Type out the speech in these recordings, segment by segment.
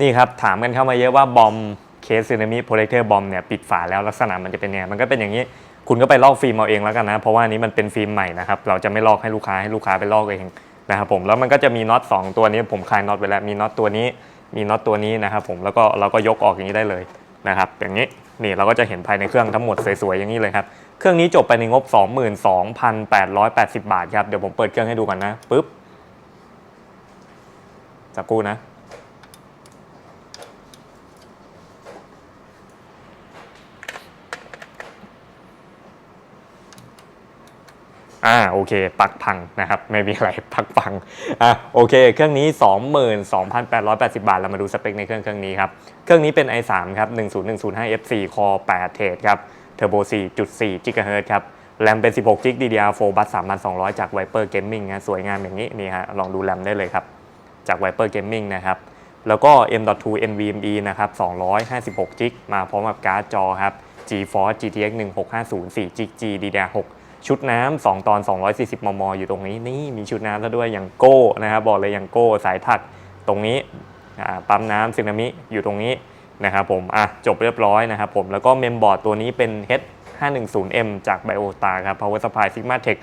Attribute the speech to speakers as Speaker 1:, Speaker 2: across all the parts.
Speaker 1: นี่ครับถามกันเข้ามาเยอะว่าบอมเคสซีนามิโปรเทคเตอร์บอมเนี่ยปิดฝาแล้วลักษณะมันจะเป็นยังไงมันก็เป็นอย่างนี้ คุณก็ไปลอกฟิล์มเอาเองแล้วกันนะ เพราะว่านี้มันเป็นฟิล์มใหม่นะครับ เราจะไม่ลอกให้ลูกค้าให้ลูกค้าไปลอกเองนะครับผมแล้วมันก็จะมีน็อต2ตัวนี้ผมคลายน็อตไปแล้วมีน็อตตัวนี้ มีน็อตตัวนี้นะครับผมแล้วก็เราก็ยกออกอย่างนี้ได้เลยนะครับอย่างนี้นี่เราก็จะเห็นภายในเครื่องทั้งหมดสวยๆอย่างนี้เลยครับเครื่องนี้จบไปในงบ 22,880 บาทครับเดี๋ยวผมเปิดเครื่องให้ดูก่อนนะปึ๊บสักครู่นะ อ่าโอเคปักพังนะครับไม่มีอะไรปักพังอะโอเค เครื่องนี้ 22,880 บาท เรามาดูสเปคในเครื่องเครื่องนี้ครับ เครื่องนี้เป็น i3 ครับ10105 F4 Core 8 เทรดครับ Turbo 4.4 GHz ครับแรมเป็น 16 g b DDR4 บัส3,200 จาก Viper Gaming นะสวยงามอย่างนี้นี่ฮะลองดูแรมได้เลยครับ จาก Viper Gaming นะครับแล้วก็ M.2 NVMe นะครับ256 g b มาพร้อมกับการ์ดจอครับ GeForce GTX 1650 4 g b GDDR6 ชุดน้ำ2ตอน 240 มม อยู่ตรงนี้นี่มีชุดน้ำซะด้วยอย่างโก้นะครับบอกเลยอย่างโก้สายถักตรงนี้ปั๊มน้ำซึนามิอยู่ตรงนี้นะครับผมอะจบเรียบร้อยนะครับผมแล้วก็เมมบอร์ดตัวนี้เป็น H510M จาก Biota ครับ Power Supply Sigma Tech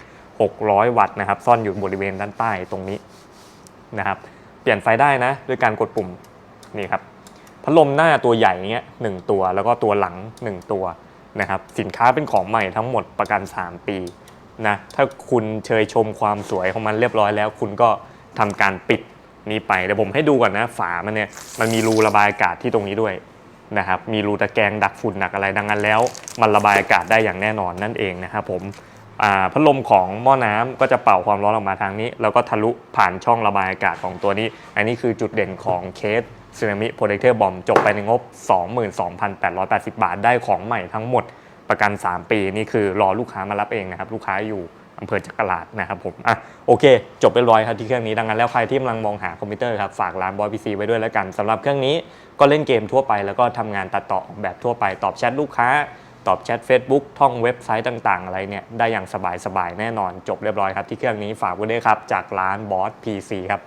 Speaker 1: 600 วัตต์นะครับซ่อนอยู่บริเวณด้านใต้ตรงนี้นะครับเปลี่ยนไฟได้นะด้วยการกดปุ่มนี่ครับพัดลมหน้าตัวใหญ่เงี้ยหนึ่งตัวแล้วก็ตัวหลัง 1 ตัว นะครับสินค้าเป็นของใหม่ทั้งหมดประกัน 3 ปีนะถ้าคุณเชยชมความสวยของมันเรียบร้อยแล้ว คุณก็ทำการปิดนี้ไปเดี๋ยวผมให้ดูก่อนนะฝามันเนี่ยมันมีรูระบายอากาศที่ตรงนี้ด้วยนะครับมีรูตะแกรงดักฝุ่นดักอะไรดังนั้นแล้ว มันระบายอากาศได้อย่างแน่นอนนั่นเองนะครับผมพัดลมของหม้อน้ำก็จะเป่าความร้อนออกมาทางนี้ แล้วก็ทะลุผ่านช่องระบายอากาศของตัวนี้ อันนี้คือจุดเด่นของเคส ซึนามิโปรเทคเตอร์บอมจบไปในงบ 22,880 บาทได้ของใหม่ทั้งหมดประกัน 3 ปี นี่คือรอลูกค้ามารับเองนะครับ ลูกค้าอยู่อำเภอจักราดนะครับผมอะโอเค จบเรียบร้อยครับที่เครื่องนี้ดังนั้นแล้วใครที่กำลังมองหาคอมพิวเตอร์ครับ ฝากร้านบอยพีซีไว้ด้วยแล้วกันสำหรับเครื่องนี้ก็เล่นเกมทั่วไปแล้วก็ทำงานตัดต่อออกแบบทั่วไปตอบแชทลูกค้า ตอบแชท Facebook ท่องเว็บไซต์ต่าง ๆ อะไรเนี่ยได้อย่างสบายๆแน่นอนจบเรียบร้อยครับที่เครื่องนี้ฝากไว้ด้วยครับจากร้านบอส PC ครับ